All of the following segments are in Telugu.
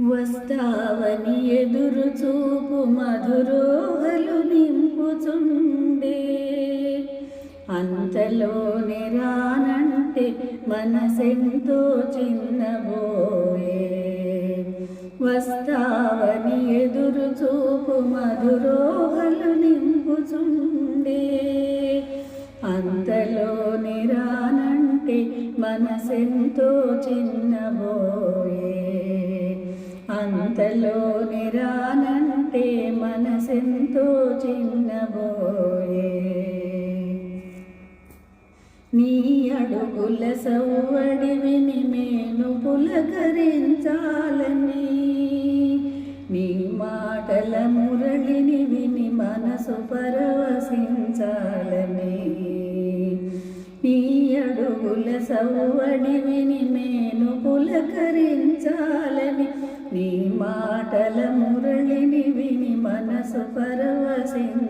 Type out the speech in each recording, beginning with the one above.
వస్తావని ఎదురు చూపు మధురోహలు నింపుచుండే. అంతలోనే రానంటే మనసెంతో చిన్నబోయే. వస్తావని ఎదురు చూపు మధురోహలు నింపుచుండే. అంతలోనే రానంటే మనసెంతో చిన్నబోయే. అంతలో నిరానంటే మనసెంతో చిన్నబోయే. నీ అడుగుల సవ్వడి విని మేను పులకరించాలని. నీ మాటల మురళిని విని మనసు పరవశించాలని. అడుగుల సవ్వడి విని మేను పులకరించాలని నీ మాటల మురళిని విని మనసు పరవశించాలని.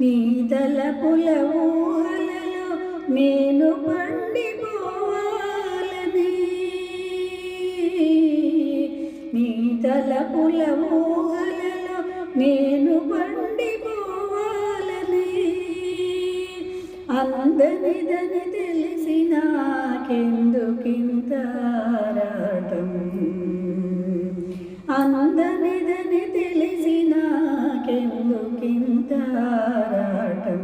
నీ తలపుల ఊహలలో నేను పండిపోవాలని. నీ తలపుల ఊహలలో నేను పండిపో అందనిదని తెలిసి నాకెందుకింత ఆరాటం అందనిదని తెలిసి నాకెందుకింత రాటం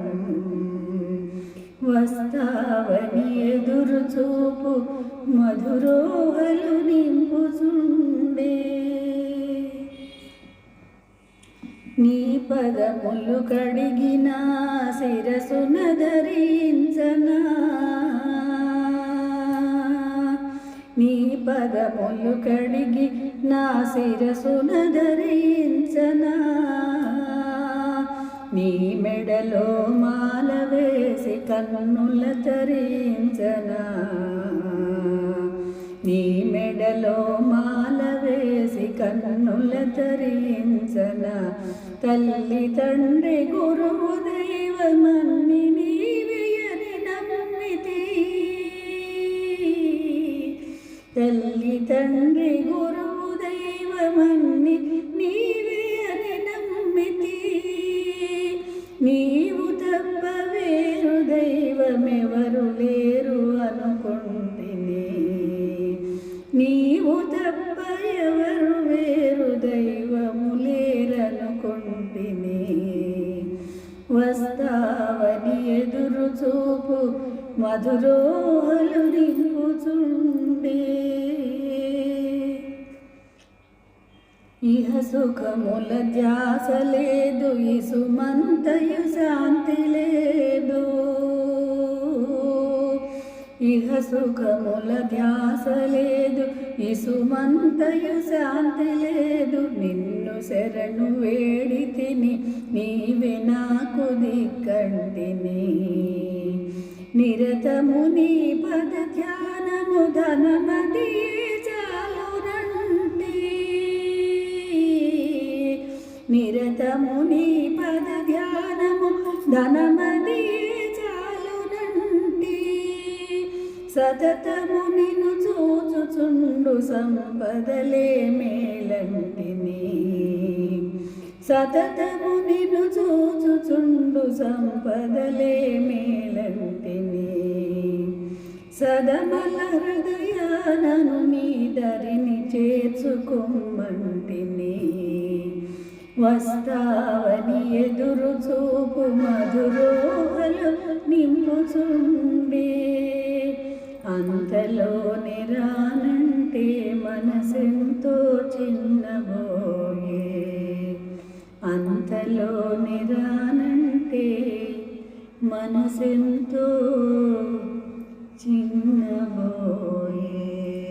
వస్తావని ఎదురు చూపు మధురోహలు నింపుచుండే నీ పదములు కడిగిన శిరసున ధరించనా నీ పదములు కడిగి నా శిరసున ధరించనా నీ మెడలో మాల వేసి కన్నుల తరించనా? నీ మెడలో మాల వేసి కన్నుల తరించన? తల్లి తండ్రి గురువు దైవమన్ని నీవేయని నమ్మితి. తల్లి తండ్రి గురువు దైవమన్ని నీవే అని నమ్మితి. నీవు తప్ప వేరు దైవమెవరు లేరు అనుకుంటుంది నీవు తప్ప లేరనుకుంటిని వస్తావని ఎదురు చూపు మధురోహలు నింపుచుండే. ఇహ సుఖముల ధ్యాస లేదు ఇసుమంతయు శాంతి లేదు. ఇహ సుఖముల ధ్యాస లేదు ఇసుమంతయు శాంతి లేదు. నిన్ను శరణు వేడి తిని నీవే నాకు దిక్కంటిని నిరతము నీ పద ధ్యానము ధనమది చాలునంటి నిరతము నీ పద ధ్యానము ధనమ సతతము నిన్ను చూచుచుండు సంపదలే మేలంటిని సతతము నిన్ను చూచుచుండు సంపదలే మేలంటిని సదమల హృదయానను మీ దరిని చేర్చుకుమ్మంటిని వస్తావని ఎదురు చూపు మధురోహలు నింపుచుండే అంతలో నిరానంటే మనసెంతో చిన్నబోయే. అంతలో నిరానంటే మనసెంతో చిన్నబోయే.